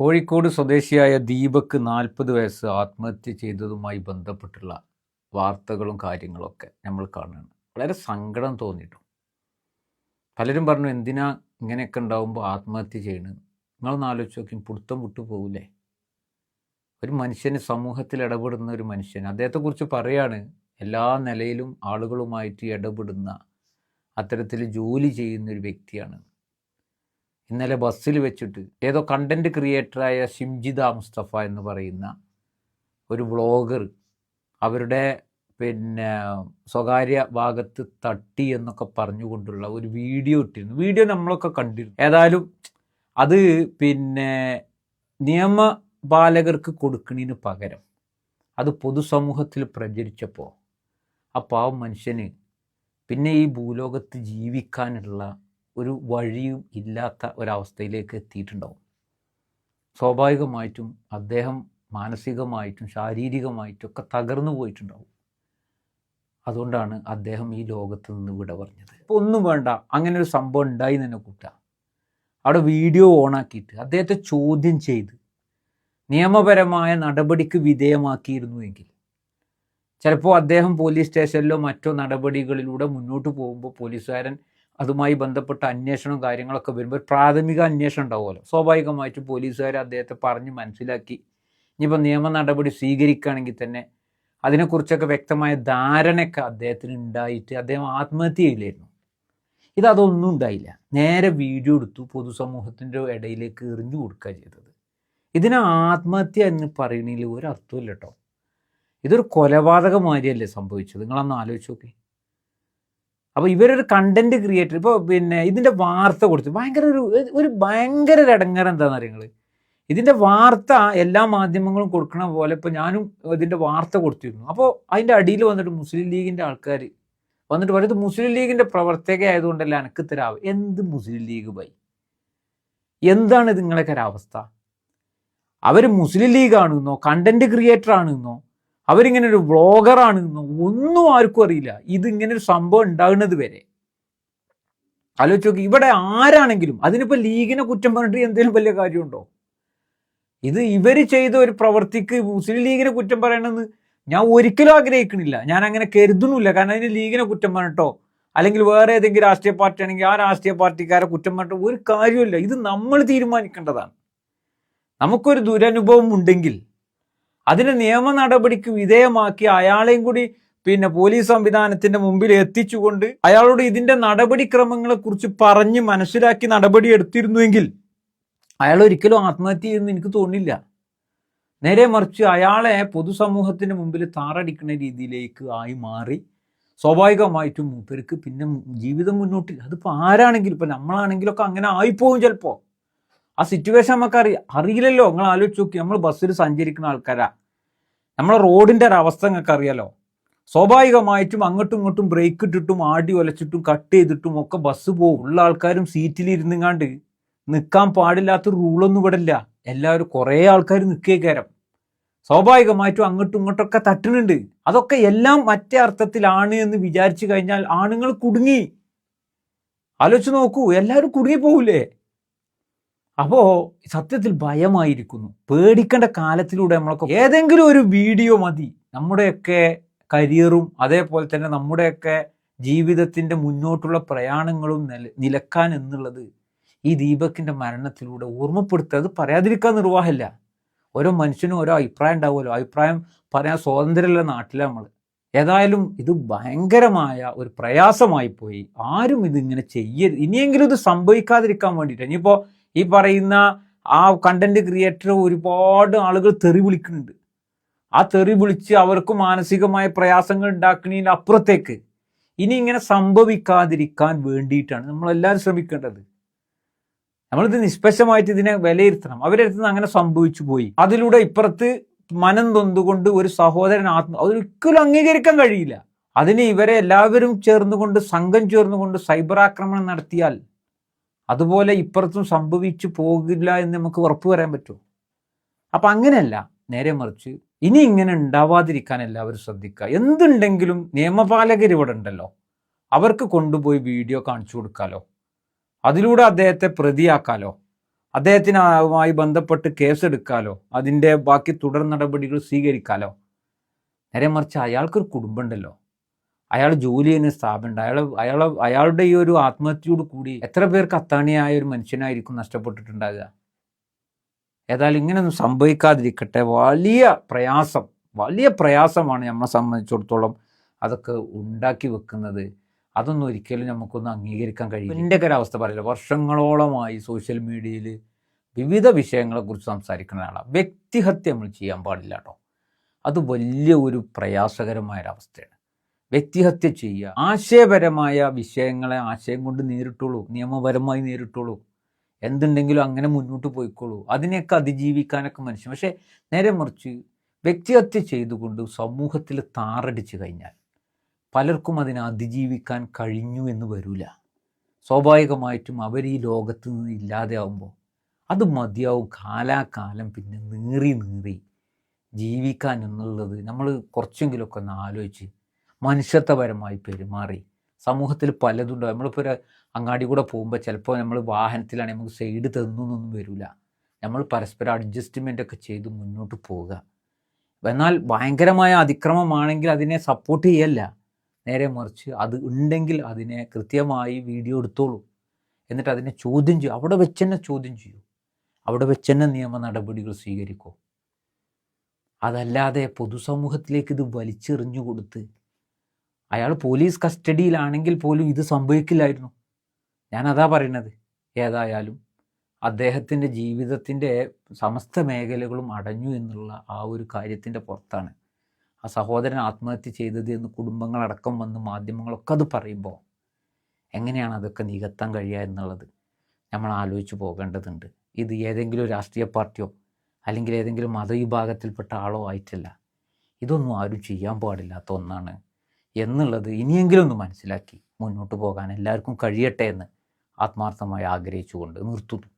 കോഴിക്കോട് സ്വദേശിയായ ദീപക് നാൽപ്പത് വയസ്സ് ആത്മഹത്യ ചെയ്തതുമായി ബന്ധപ്പെട്ടുള്ള വാർത്തകളും കാര്യങ്ങളൊക്കെ നമ്മൾ കാണുകയാണ്. വളരെ സങ്കടം തോന്നിയിട്ടു പലരും പറഞ്ഞു എന്തിനാ ഇങ്ങനെയൊക്കെ ഉണ്ടാവുമ്പോൾ ആത്മഹത്യ ചെയ്യണം? നിങ്ങളൊന്ന് ആലോചിച്ച് നോക്കി പുടുത്തം വിട്ടു പോകില്ലേ ഒരു മനുഷ്യന് സമൂഹത്തിൽ ഇടപെടുന്ന ഒരു മനുഷ്യൻ അദ്ദേഹത്തെക്കുറിച്ച് പറയാണ് എല്ലാ നിലയിലും ആളുകളുമായിട്ട് ഇടപെടുന്ന അത്തരത്തിൽ ജോലി ചെയ്യുന്ന ഒരു വ്യക്തിയാണ്. ഇന്നലെ ബസ്സിൽ വെച്ചിട്ട് ഏതോ കണ്ടന്റ് ക്രിയേറ്ററായ ഷിംജിത മുസ്തഫ എന്ന് പറയുന്ന ഒരു വ്ളോഗർ അവരുടെ പിന്നെ സ്വകാര്യ ഭാഗത്ത് തട്ടി എന്നൊക്കെ പറഞ്ഞുകൊണ്ടുള്ള ഒരു വീഡിയോ ഇട്ടിരുന്നു. വീഡിയോ നമ്മളൊക്കെ കണ്ടിരുന്നു. ഏതായാലും അത് പിന്നെ നിയമപാലകർക്ക് കൊടുക്കുന്നതിന് പകരം അത് പൊതുസമൂഹത്തിൽ പ്രചരിച്ചപ്പോൾ ആ പാവം മനുഷ്യന് പിന്നെ ഈ ഭൂലോകത്ത് ജീവിക്കാനുള്ള ഒരു വഴിയും ഇല്ലാത്ത ഒരവസ്ഥയിലേക്ക് എത്തിയിട്ടുണ്ടാവും. സ്വാഭാവികമായിട്ടും അദ്ദേഹം മാനസികമായിട്ടും ശാരീരികമായിട്ടും ഒക്കെ തകർന്നു പോയിട്ടുണ്ടാവും. അതുകൊണ്ടാണ് അദ്ദേഹം ഈ ലോകത്ത് നിന്ന് വിട പറഞ്ഞത്. ഇപ്പോൾ ഒന്നും വേണ്ട അങ്ങനെ ഒരു സംഭവം ഉണ്ടായി തന്നെ കൂട്ടുക. അവിടെ വീഡിയോ ഓണാക്കിയിട്ട് അദ്ദേഹത്തെ ചോദ്യം ചെയ്ത് നിയമപരമായ നടപടിക്ക് വിധേയമാക്കിയിരുന്നുവെങ്കിൽ ചിലപ്പോൾ അദ്ദേഹം പോലീസ് സ്റ്റേഷനിലോ മറ്റോ നടപടികളിലൂടെ മുന്നോട്ട് പോകുമ്പോൾ പോലീസുകാരൻ അതുമായി ബന്ധപ്പെട്ട അന്വേഷണവും കാര്യങ്ങളൊക്കെ വരുമ്പോൾ ഒരു പ്രാഥമിക അന്വേഷണം ഉണ്ടാവുമല്ലോ. സ്വാഭാവികമായിട്ടും പോലീസുകാർ അദ്ദേഹത്തെ പറഞ്ഞ് മനസ്സിലാക്കി. ഇനിയിപ്പോൾ നിയമ നടപടി സ്വീകരിക്കുകയാണെങ്കിൽ തന്നെ അതിനെക്കുറിച്ചൊക്കെ വ്യക്തമായ ധാരണയൊക്കെ അദ്ദേഹത്തിന് ഉണ്ടായിട്ട് അദ്ദേഹം ആത്മഹത്യ ചെയ്യില്ലായിരുന്നു ഇത് ഉണ്ടായില്ല. നേരെ വീഡിയോ എടുത്തു പൊതുസമൂഹത്തിന്റെ ഇടയിലേക്ക് എറിഞ്ഞു കൊടുക്കുക ചെയ്തത്. ഇതിനെ ആത്മഹത്യ എന്ന് പറയുന്നതിൽ ഒരു അർത്ഥമില്ല കേട്ടോ. ഇതൊരു കൊലപാതകമാതിരിയല്ലേ സംഭവിച്ചത്? നിങ്ങളൊന്ന് ആലോചിച്ച് നോക്കി. അപ്പോൾ ഇവരൊരു കണ്ടന്റ് ക്രിയേറ്റർ ഇപ്പോൾ പിന്നെ ഇതിന്റെ വാർത്ത കൊടുത്തു. ഭയങ്കര ഒരു ഒരു ഭയങ്കര ഒരു എന്താണെന്ന് അറിയങ്ങൾ ഇതിന്റെ വാർത്ത എല്ലാ മാധ്യമങ്ങളും കൊടുക്കണ പോലെ ഇപ്പോൾ ഞാനും ഇതിന്റെ വാർത്ത കൊടുത്തിരുന്നു. അപ്പോൾ അതിന്റെ അടിയിൽ വന്നിട്ട് മുസ്ലിം ലീഗിന്റെ ആൾക്കാർ വന്നിട്ട് പറയുന്നത് മുസ്ലിം ലീഗിന്റെ പ്രവർത്തക ആയതുകൊണ്ടല്ല എനിക്ക് തരാവ് എന്ത് മുസ്ലിം ലീഗ് ബൈ? എന്താണ് നിങ്ങളൊക്കെ ഒരവസ്ഥ അവർ മുസ്ലിം ലീഗ് ആണെന്നോ കണ്ടന്റ് ക്രിയേറ്റർ ആണെന്നോ അവരിങ്ങനെ ഒരു വ്ളോഗറാണെന്ന് ഒന്നും ആർക്കും അറിയില്ല. ഇതിങ്ങനെ ഒരു സംഭവം ഉണ്ടാകുന്നത് വരെ. ആലോചിച്ച് നോക്കി ഇവിടെ ആരാണെങ്കിലും അതിനിപ്പോ ലീഗിനെ കുറ്റം പറഞ്ഞിട്ട് എന്തെങ്കിലും വലിയ കാര്യമുണ്ടോ? ഇത് ഇവർ ചെയ്ത ഒരു പ്രവൃത്തിക്ക് മുസ്ലിം ലീഗിനെ കുറ്റം പറയണമെന്ന് ഞാൻ ഒരിക്കലും ആഗ്രഹിക്കണില്ല. ഞാൻ അങ്ങനെ കരുതുന്നില്ല കാരണം അതിന് ലീഗിനെ കുറ്റം പറഞ്ഞിട്ടോ? അല്ലെങ്കിൽ വേറെ ഏതെങ്കിലും രാഷ്ട്രീയ പാർട്ടി ആണെങ്കിൽ ആ രാഷ്ട്രീയ പാർട്ടിക്കാരെ കുറ്റം പറഞ്ഞിട്ടോ ഒരു കാര്യമില്ല ഇത് നമ്മൾ തീരുമാനിക്കേണ്ടതാണ്. നമുക്കൊരു ദുരനുഭവം ഉണ്ടെങ്കിൽ അതിനെ നിയമ നടപടിക്ക് വിധേയമാക്കി അയാളെയും കൂടി പിന്നെ പോലീസ് സംവിധാനത്തിന്റെ മുമ്പിൽ എത്തിച്ചുകൊണ്ട് അയാളോട് ഇതിന്റെ നടപടിക്രമങ്ങളെ കുറിച്ച് പറഞ്ഞ് മനസ്സിലാക്കി നടപടി എടുത്തിരുന്നുവെങ്കിൽ അയാൾ ഒരിക്കലും ആത്മഹത്യ ചെയ്യുമെന്ന് എനിക്ക് തോന്നില്ല നേരെ മറിച്ച് അയാളെ പൊതുസമൂഹത്തിന് മുമ്പിൽ താറടിക്കുന്ന രീതിയിലേക്ക് ആയി മാറി. സ്വാഭാവികമായിട്ടും മൂപ്പർക്ക് പിന്നെ ജീവിതം മുന്നോട്ട് അതിപ്പോൾ ആരാണെങ്കിലും ഇപ്പം നമ്മളാണെങ്കിലും ഒക്കെ അങ്ങനെ ആയിപ്പോവും ചിലപ്പോൾ ആ സിറ്റുവേഷൻ നമുക്ക് അറിയ അറിയില്ലല്ലോ. നിങ്ങൾ ആലോചിച്ച് നോക്കി. നമ്മൾ ബസ്സിൽ സഞ്ചരിക്കുന്ന ആൾക്കാരാ. നമ്മളെ റോഡിന്റെ ഒരു അവസ്ഥ നിങ്ങൾക്ക് അറിയാലോ? സ്വാഭാവികമായിട്ടും അങ്ങോട്ടും ഇങ്ങോട്ടും ബ്രേക്ക് ഇട്ടിട്ടും ആടി ഒലച്ചിട്ടും കട്ട് ചെയ്തിട്ടും ഒക്കെ ബസ് പോകും ഉള്ള ആൾക്കാരും സീറ്റിൽ ഇരുന്നുങ്ങാണ്ട് നിൽക്കാൻ പാടില്ലാത്ത റൂളൊന്നും ഇവിടെ ഇല്ല. എല്ലാവരും കുറേ ആൾക്കാർ നിൽക്കേക്കാരം സ്വാഭാവികമായിട്ടും അങ്ങോട്ടും ഇങ്ങോട്ടൊക്കെ തട്ടുന്നുണ്ട്. അതൊക്കെ എല്ലാം മറ്റേ അർത്ഥത്തിലാണ് എന്ന് വിചാരിച്ചു കഴിഞ്ഞാൽ ആണുങ്ങൾ കുടുങ്ങി. ആലോചിച്ച് നോക്കൂ എല്ലാവരും കുടുങ്ങി പോകൂലേ അപ്പോൾ സത്യത്തിൽ ഭയമായിരിക്കുന്നു. പേടിക്കേണ്ട കാലത്തിലൂടെ നമ്മളൊക്കെ ഏതെങ്കിലും ഒരു വീഡിയോ മതി. നമ്മുടെയൊക്കെ കരിയറും അതേപോലെ തന്നെ നമ്മുടെയൊക്കെ ജീവിതത്തിന്റെ മുന്നോട്ടുള്ള പ്രയാണങ്ങളും നില നിലക്കാൻ എന്നുള്ളത് ഈ ദീപക്കിന്റെ മരണത്തിലൂടെ ഓർമ്മപ്പെടുത്തുക. അത് പറയാതിരിക്കാൻ നിർവാഹമില്ല. ഓരോ മനുഷ്യനും ഓരോ അഭിപ്രായം ഉണ്ടാവുമല്ലോ. അഭിപ്രായം പറയാൻ സ്വാതന്ത്ര്യമുള്ള നാട്ടിലാണ് നമ്മൾ. ഏതായാലും ഇത് ഭയങ്കരമായ ഒരു പ്രയാസമായി പോയി. ആരും ഇതിങ്ങനെ ചെയ്യരുത്. ഇനിയെങ്കിലും ഇത് സംഭവിക്കാതിരിക്കാൻ വേണ്ടിയിട്ട്. ഇനിയിപ്പോൾ ഈ പറയുന്ന ആ കണ്ടന്റ് ക്രിയേറ്റർ ഒരുപാട് ആളുകൾ തെറി വിളിക്കുന്നുണ്ട്. ആ തെറി വിളിച്ച് അവർക്ക് മാനസികമായ പ്രയാസങ്ങൾ ഉണ്ടാക്കുന്നതിന് അപ്പുറത്തേക്ക് ഇനി ഇങ്ങനെ സംഭവിക്കാതിരിക്കാൻ വേണ്ടിയിട്ടാണ് നമ്മളെല്ലാവരും ശ്രമിക്കേണ്ടത്. നമ്മളിത് നിഷ്പക്ഷമായിട്ട് ഇതിനെ വിലയിരുത്തണം. അവരുടെ അടുത്ത് അങ്ങനെ സംഭവിച്ചു പോയി. അതിലൂടെ ഇപ്പുറത്ത് മനം തൊന്നുകൊണ്ട് ഒരു സഹോദരൻ ആത്മ അതൊരിക്കലും അംഗീകരിക്കാൻ കഴിയില്ല. അതിന് ഇവരെ എല്ലാവരും ചേർന്നുകൊണ്ട് സംഘം ചേർന്നുകൊണ്ട് സൈബർ ആക്രമണം നടത്തിയാൽ അതുപോലെ ഇപ്പുറത്തും സംഭവിച്ചു പോകില്ല എന്ന് നമുക്ക് ഉറപ്പ് പറയാൻ പറ്റുമോ? അപ്പം അങ്ങനെയല്ല. നേരെ മറിച്ച് ഇനി ഇങ്ങനെ ഉണ്ടാവാതിരിക്കാൻ എല്ലാവരും ശ്രദ്ധിക്കുക. എന്തുണ്ടെങ്കിലും നിയമപാലകർ ഇവിടെ ഉണ്ടല്ലോ. അവർക്ക് കൊണ്ടുപോയി വീഡിയോ കാണിച്ചു കൊടുക്കാലോ. അതിലൂടെ അദ്ദേഹത്തെ പ്രതിയാക്കാലോ. അദ്ദേഹത്തിനുമായി ബന്ധപ്പെട്ട് കേസെടുക്കാലോ. അതിന്റെ ബാക്കി തുടർ നടപടികൾ സ്വീകരിക്കാലോ. നേരെ മറിച്ച് അയാൾക്കൊരു കുടുംബമുണ്ടല്ലോ അയാൾ ജോലി ചെയ്യുന്ന സ്ഥാപനമുണ്ട്. അയാൾ അയാൾ അയാളുടെ ഈ ഒരു ആത്മഹത്യയോട് കൂടി എത്ര പേർക്ക് അത്താണിയായ ഒരു മനുഷ്യനായിരിക്കും നഷ്ടപ്പെട്ടിട്ടുണ്ടാകുക ഏതായാലും ഇങ്ങനെയൊന്നും സംഭവിക്കാതിരിക്കട്ടെ. വലിയ പ്രയാസം വലിയ പ്രയാസമാണ് നമ്മളെ സംബന്ധിച്ചിടത്തോളം അതൊക്കെ ഉണ്ടാക്കി വെക്കുന്നത്. അതൊന്നും ഒരിക്കലും നമുക്കൊന്ന് അംഗീകരിക്കാൻ കഴിയും എന്റെ ഒരവസ്ഥ പറയില്ല? വർഷങ്ങളോളമായി സോഷ്യൽ മീഡിയയിൽ വിവിധ വിഷയങ്ങളെക്കുറിച്ച് സംസാരിക്കുന്ന ആളാണ് വ്യക്തിഹത്യ നമ്മൾ ചെയ്യാൻ പാടില്ല കേട്ടോ. അത് വലിയ ഒരു പ്രയാസകരമായ ഒരു അവസ്ഥയാണ്. വ്യക്തിഹത്യ ചെയ്യുക. ആശയപരമായ വിഷയങ്ങളെ ആശയം കൊണ്ട് നേരിട്ടുള്ളൂ. നിയമപരമായി നേരിട്ടുള്ളൂ. എന്തുണ്ടെങ്കിലും അങ്ങനെ മുന്നോട്ട് പോയിക്കോളൂ. അതിനെയൊക്കെ അതിജീവിക്കാനൊക്കെ മനുഷ്യൻ. പക്ഷേ നേരെ മറിച്ച് വ്യക്തിഹത്യ ചെയ്തുകൊണ്ട് സമൂഹത്തിൽ താറടിച്ചു കഴിഞ്ഞാൽ പലർക്കും അതിനെ അതിജീവിക്കാൻ കഴിഞ്ഞു എന്ന് വരില്ല സ്വാഭാവികമായിട്ടും അവർ ഈ ലോകത്ത് നിന്ന് ഇല്ലാതെയാവുമ്പോൾ അത് മതിയാവും. കാലാകാലം പിന്നെ നീറി നീറി ജീവിക്കാൻ എന്നുള്ളത് നമ്മൾ കുറച്ചെങ്കിലുമൊക്കെ ഒന്ന് ആലോചിച്ച് മനുഷ്യത്വപരമായി പെരുമാറി. സമൂഹത്തിൽ പലതുണ്ട്. നമ്മളിപ്പോൾ ഒരു അങ്ങാടി കൂടെ പോകുമ്പോൾ ചിലപ്പോൾ നമ്മൾ വാഹനത്തിലാണെങ്കിൽ നമുക്ക് സൈഡ് തന്നൊന്നും വരില്ല നമ്മൾ പരസ്പരം അഡ്ജസ്റ്റ്മെന്റ് ഒക്കെ ചെയ്ത് മുന്നോട്ട് പോവുക. എന്നാൽ ഭയങ്കരമായ അതിക്രമമാണെങ്കിൽ അതിനെ സപ്പോർട്ട് ചെയ്യല്ല. നേരെ മറിച്ച് അത് ഉണ്ടെങ്കിൽ അതിനെ കൃത്യമായി വീഡിയോ എടുത്തോളൂ. എന്നിട്ട് അതിനെ ചോദ്യം ചെയ്യും. അവിടെ വെച്ച് തന്നെ ചോദ്യം ചെയ്യൂ. അവിടെ വെച്ച് തന്നെ നിയമ നടപടികൾ സ്വീകരിക്കൂ. അതല്ലാതെ പൊതുസമൂഹത്തിലേക്ക് ഇത് വലിച്ചെറിഞ്ഞു കൊടുത്ത് അയാൾ പോലീസ് കസ്റ്റഡിയിലാണെങ്കിൽ പോലും ഇത് സംഭവിക്കില്ലായിരുന്നു. ഞാൻ അതാ പറയുന്നത്. ഏതായാലും അദ്ദേഹത്തിന്റെ ജീവിതത്തിന്റെ സമസ്ത മേഖലകളും അടഞ്ഞു എന്നുള്ള ആ ഒരു കാര്യത്തിന്റെ പുറത്താണ്. ആ സഹോദരൻ ആത്മഹത്യ ചെയ്തത് എന്ന് കുടുംബങ്ങളടക്കം വന്ന് മാധ്യമങ്ങളൊക്കെ അത് പറയുമ്പോൾ എങ്ങനെയാണ് അതൊക്കെ നികത്താൻ കഴിയുക എന്നുള്ളത് നമ്മൾ ആലോചിച്ച് പോകേണ്ടതുണ്ട്. ഇത് ഏതെങ്കിലും രാഷ്ട്രീയ പാർട്ടിയോ അല്ലെങ്കിൽ ഏതെങ്കിലും മതവിഭാഗത്തിൽപ്പെട്ട ആളോ ആയിട്ടല്ല. ഇതൊന്നും ആരും ചെയ്യാൻ പാടില്ലാത്ത ഒന്നാണ് എന്നുള്ളത് ഇനിയെങ്കിലും ഒന്ന് മനസ്സിലാക്കി മുന്നോട്ട് പോകാൻ എല്ലാവർക്കും കഴിയട്ടെ എന്ന് ആത്മാർത്ഥമായി ആഗ്രഹിച്ചുകൊണ്ട് നിർത്തുന്നു.